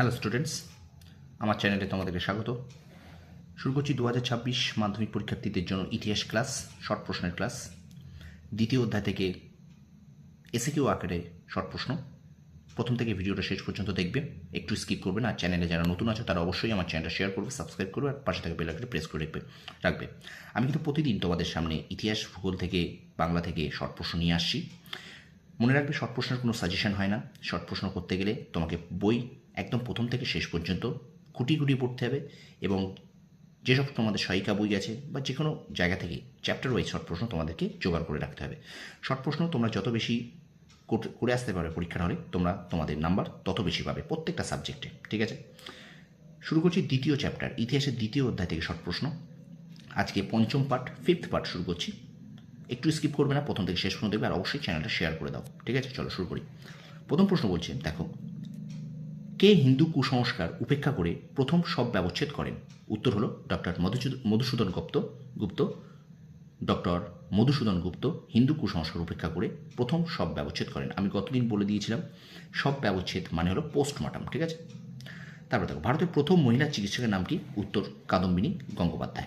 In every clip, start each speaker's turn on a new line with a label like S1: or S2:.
S1: Hello students আমার চ্যানেলে তোমাদেরকে স্বাগত। শুরু করছি দু হাজার ছাব্বিশ মাধ্যমিক পরীক্ষার্থীদের জন্য ইতিহাস ক্লাস শর্ট প্রশ্নের ক্লাস দ্বিতীয় অধ্যায় থেকে এসে কেউ আকারে শর্ট প্রশ্ন। প্রথম থেকে ভিডিওটা শেষ পর্যন্ত দেখবে। একটু স্কিপ করবে না। চ্যানেলে যারা নতুন আছে, তারা অবশ্যই আমার চ্যানেলটা শেয়ার করবে সাবস্ক্রাইব করবে, আর পাশে থেকে বেলাকে প্রেস করে রাখবে রাখবে। আমি কিন্তু প্রতিদিন তোমাদের সামনে ইতিহাস, ভূগোল থেকে বাংলা থেকে শর্ট প্রশ্ন নিয়ে আসছি। মনে রাখবে শর্ট প্রশ্নের কোনো সাজেশন হয় না। শর্ট প্রশ্ন করতে গেলে তোমাকে বই একদম প্রথম থেকে শেষ পর্যন্ত খুঁটি খুঁটি পড়তে হবে এবং যেসব তোমাদের সহায়িকা বই আছে বা যে কোনো জায়গা থেকে চ্যাপ্টার ওয়াইজ শর্ট প্রশ্ন তোমাদেরকে জোগাড় করে রাখতে হবে। শর্ট প্রশ্ন তোমরা যত বেশি করে আসতে পারবে পরীক্ষার হলে, তোমরা তোমাদের নাম্বার তত বেশি পাবে প্রত্যেকটা সাবজেক্টে ঠিক আছে? শুরু করছি দ্বিতীয় চ্যাপ্টার ইতিহাসের দ্বিতীয় অধ্যায় থেকে শর্ট প্রশ্ন। আজকে পঞ্চম পার্ট ফিফথ পার্ট শুরু করছি। একটু স্কিপ করবে না, প্রথম থেকে শেষ পর্যন্ত দেখবে, আর অবশ্যই চ্যানেলটা শেয়ার করে দাও, ঠিক আছে? চলো শুরু করি। প্রথম প্রশ্ন বলছে, দেখো কে হিন্দু কুসংস্কার উপেক্ষা করে প্রথম সব ব্যবচ্ছেদ করেন? উত্তর হলো ডক্টর মধুসূদন গুপ্ত। গুপ্ত। ডক্টর মধুসূদন গুপ্ত হিন্দু কুসংস্কার উপেক্ষা করে প্রথম সব ব্যবচ্ছেদ করেন। আমি গতদিন বলে দিয়েছিলাম, সব ব্যবচ্ছেদ মানে হলো পোস্টমর্টম ঠিক আছে? তারপর দেখো, ভারতের প্রথম মহিলা চিকিৎসকের নাম কি? উত্তর কাদম্বিনী গঙ্গোপাধ্যায়।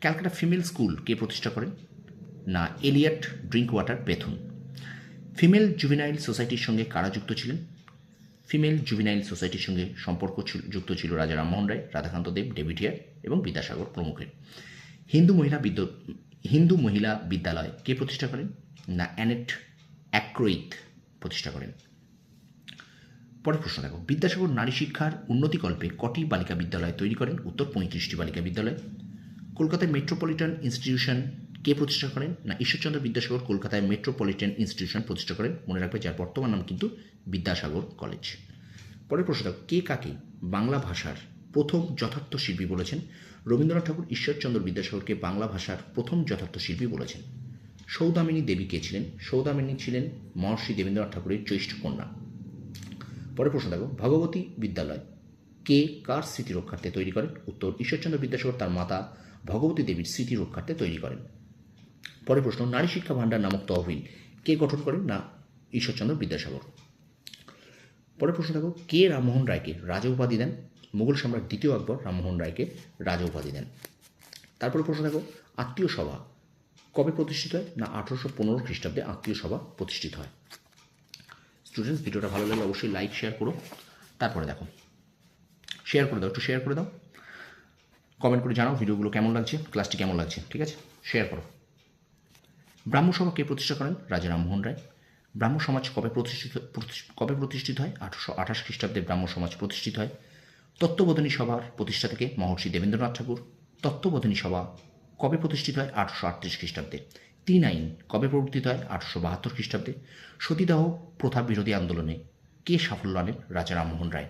S1: ক্যালকাটা ফিমেল স্কুল কে প্রতিষ্ঠা করেন? না, Elliot Drinkwater Bethune. Female juvenile সোসাইটির সঙ্গে কারা যুক্ত ছিলেন? ফিমেল জুভিনাইল সোসাইটির সঙ্গে সম্পর্ক যুক্ত ছিল রাজা রামমোহন রায়, রাধাকান্ত দেব ডেভিডিয়ার এবং বিদ্যাসাগর প্রমুখের। হিন্দু মহিলা বিদ্য, হিন্দু মহিলা বিদ্যালয় কে প্রতিষ্ঠা করেন? না, অ্যানেট অ্যাক্রোইথ প্রতিষ্ঠা করেন। পরের প্রশ্ন দেখো, বিদ্যাসাগর নারী শিক্ষার উন্নতিকল্পে কটি বালিকা বিদ্যালয় তৈরি করেন? উত্তর পঁয়ত্রিশটি বালিকা বিদ্যালয়। কলকাতায় মেট্রোপলিটন ইনস্টিটিউশন কে প্রতিষ্ঠা করেন? না, ঈশ্বরচন্দ্র বিদ্যাসাগর কলকাতায় মেট্রোপলিটন ইনস্টিটিউশন প্রতিষ্ঠা করেন। মনে রাখবে যার বর্তমান নাম কিন্তু বিদ্যাসাগর কলেজ। পরের প্রশ্ন কে কাকে বাংলা ভাষার প্রথম যথার্থ শিল্পী বলেছেন? রবীন্দ্রনাথ ঠাকুর ঈশ্বরচন্দ্র বিদ্যাসাগরকে বাংলা ভাষার প্রথম যথার্থ শিল্পী বলেছেন। সৌদামিনী দেবী কে ছিলেন? সৌদামিনী ছিলেন মহর্ষি দেবেন্দ্রনাথ ঠাকুরের জ্যৈষ্ঠ কন্যা। পরের প্রশ্ন দেখো, ভগবতী বিদ্যালয় কে কার স্মৃতি রক্ষার্থে তৈরি করেন? উত্তর, ঈশ্বরচন্দ্র বিদ্যাসাগর তার মাতা ভগবতী দেবীর স্মৃতি রক্ষার্থে তৈরি করেন। পরের প্রশ্ন, নারী শিক্ষা ভাণ্ডার নামক তহবিল কে গঠন করেন না, ঈশ্বরচন্দ্র বিদ্যাসাগর। পরের প্রশ্ন দেখো, কে রামমোহন রায়কে রাজা উপাধি দেন? মুঘল সম্রাট দ্বিতীয় আকবর রামমোহন রায়কে রাজা উপাধি দেন। তারপরে প্রশ্ন দেখো, আত্মীয় সভা কবে প্রতিষ্ঠিত হয়? না, আঠারোশো পনেরো খ্রিস্টাব্দে আত্মীয় সভা প্রতিষ্ঠিত হয়। স্টুডেন্টস ভিডিওটা ভালো লাগলে অবশ্যই লাইক শেয়ার করো। তারপরে দেখো শেয়ার করে দাও, একটু শেয়ার করে দাও। কমেন্ট করে জানাও ভিডিওগুলো কেমন লাগছে ক্লাসটি কেমন লাগছে, ঠিক আছে? শেয়ার করো। ব্রাহ্মসভা কে প্রতিষ্ঠা করেন রাজা রামমোহন রায়। ব্রাহ্ম সমাজ কবে প্রতিষ্ঠিত কবে প্রতিষ্ঠিত হয়? আঠারোশো আঠাশ খ্রিস্টাব্দে ব্রাহ্ম সমাজ প্রতিষ্ঠিত হয়। তত্ত্ববোধনী সভার প্রতিষ্ঠা থেকে মহর্ষি দেবেন্দ্রনাথ ঠাকুর। তত্ত্ববোধনী সভা কবে প্রতিষ্ঠিত হয়? আঠারোশো আটত্রিশ খ্রিস্টাব্দে। তিন আইন কবে প্রবর্তিত হয়? আঠারোশো বাহাত্তর খ্রিস্টাব্দে। সতীদাহ প্রথা বিরোধী আন্দোলনে কে সাফল্য আনেন? রাজা রামমোহন রায়।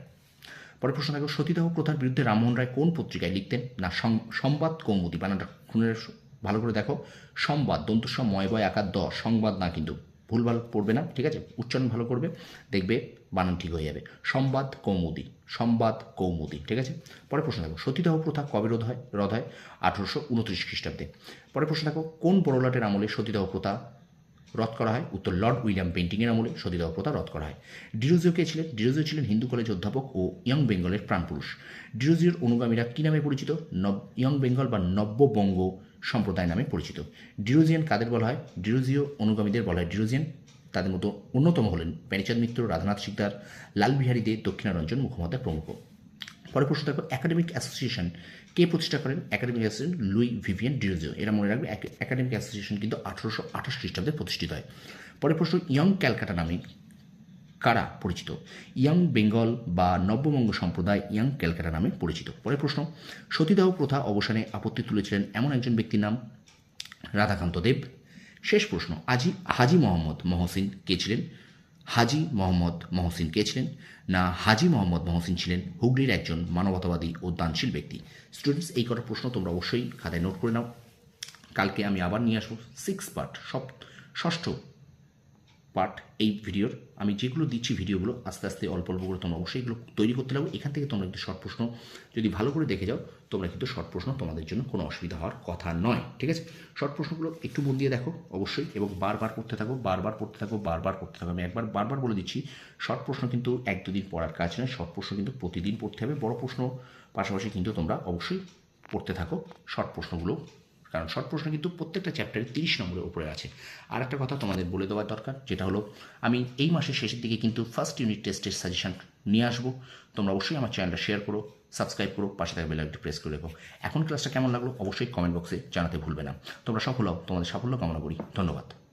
S1: পরে প্রশ্ন থাকবে সতীদাহ প্রথার বিরুদ্ধে রামমোহন রায় কোন পত্রিকায় লিখতেন? না সংবাদ কৌমুদি বানানটা খুনের ভালো করে দেখো। সংবাদ দন্তস্ব ময় বয় আকার দ সংবাদ না কিন্তু ভুলভাল পড়বে না, ঠিক আছে? উচ্চারণ ভালো করবে, দেখবে বানান ঠিক হয়ে যাবে। সংবাদ কৌমুদি সংবাদ কৌমুদি, ঠিক আছে? পরে প্রশ্ন দেখো, সতীদাহ প্রথা কবে রোধ হয়? রদ হয় আঠারোশো উনত্রিশ খ্রিস্টাব্দে। পরে প্রশ্ন দেখো, কোন বড়লাটের আমলে সতীদাহ প্রথা রদ করা হয়? উত্তর, লর্ড উইলিয়াম পেন্টিংয়ের আমলে সতীদাহ প্রথা রদ করা হয়। ডিরোজিও কে ছিলেন? ডিরোজিও ছিলেন হিন্দু কলেজ অধ্যাপক ও ইয়ং বেঙ্গলের প্রাণপুরুষ। ডিরোজিওর অনুগামীরা কী নামে পরিচিত? নব, ইয়ং বেঙ্গল বা নব্যবঙ্গ সম্প্রদায় নামে পরিচিত। ডিরোজিয়ান কাদের বলা হয়? ডিরোজিও অনুগামীদের বলা হয় ডিরোজিয়ান। তাদের মতো অন্যতম হলেন প্যানিচাঁদ মিত্র, রাধানাথ শিকদার, লালবিহারী দে, দক্ষিণারঞ্জন মুখোপাধ্যায় প্রমুখ। পরে প্রশ্ন দেখো, একাডেমিক অ্যাসোসিয়েশন কে প্রতিষ্ঠা করেন? Academic association Louis Vivian Derozio এরা মনে রাখবে একাডেমিক অ্যাসোসিয়েশন কিন্তু আঠারোশো আঠাশ খ্রিস্টাব্দে প্রতিষ্ঠিত হয়। পরে প্রশ্ন, ইয়ং ক্যালকাটা নামে কারা পরিচিত? ইয়াং বেঙ্গল বা নব্যবঙ্গ সম্প্রদায় ইয়াং ক্যালকাটা নামে পরিচিত। পরের প্রশ্ন, সতীদাহ প্রথা অবসানে আপত্তি তুলেছিলেন এমন একজন ব্যক্তির নাম রাধাকান্ত দেব। শেষ প্রশ্ন, আজি হাজি মোহাম্মদ মহসিন কে ছিলেন? হাজি মোহাম্মদ মহসিন কে ছিলেন? না, হাজি মোহাম্মদ মহসিন ছিলেন হুগলির একজন মানবতাবাদী ও দানশীল ব্যক্তি। স্টুডেন্টস এই কটা প্রশ্ন তোমরা অবশ্যই খাতায় নোট করে নাও। কালকে আমি আবার নিয়ে আসব সিক্স পার্ট সব ষষ্ঠ পার্ট এই ভিডিওর। আমি যেগুলো দিচ্ছি ভিডিওগুলো আস্তে আস্তে অল্প অল্প করে তোমরা অবশ্যই এগুলো তৈরি করতে লাগবে এখান থেকে তোমরা কিন্তু শর্ট প্রশ্ন যদি ভালো করে দেখে যাও, তোমরা কিন্তু শর্ট প্রশ্ন তোমাদের জন্য কোনো অসুবিধা হওয়ার কথা নয়, ঠিক আছে? শর্ট প্রশ্নগুলো একটু মন দিয়ে দেখো অবশ্যই এবং বারবার পড়তে থাকো, বারবার পড়তে থাকো, বারবার পড়তে থাকো। আমি একবার বারবার বলে দিচ্ছি শর্ট প্রশ্ন কিন্তু এক দুদিন পড়ার কাজ নয় শর্ট প্রশ্ন কিন্তু প্রতিদিন পড়তে হবে। বড় প্রশ্ন পাশাপাশি কিন্তু তোমরা অবশ্যই পড়তে থাকো। শর্ট প্রশ্নগুলো কারণ শর্ট প্রশ্ন কিন্তু প্রত্যেকটা চ্যাপ্টারে তিরিশ নম্বরের উপরে আছে। আর একটা কথা তোমাদের বলে দেওয়া দরকার, যেটা হলো, আমি এই মাসের শেষের দিকে কিন্তু ফার্স্ট ইউনিট টেস্টের সাজেশন নিয়ে আসব। তোমরা অবশ্যই আমার চ্যানেলটা শেয়ার করো সাবস্ক্রাইব করো, পাশে থাকা বেলাইকটি প্রেস করে রেখো। এখন ক্লাসটা কেমন লাগল অবশ্যই কমেন্ট বক্সে জানাতে ভুলবে না। তোমরা সফল হও, তোমাদের সাফল্য কামনা করি। ধন্যবাদ।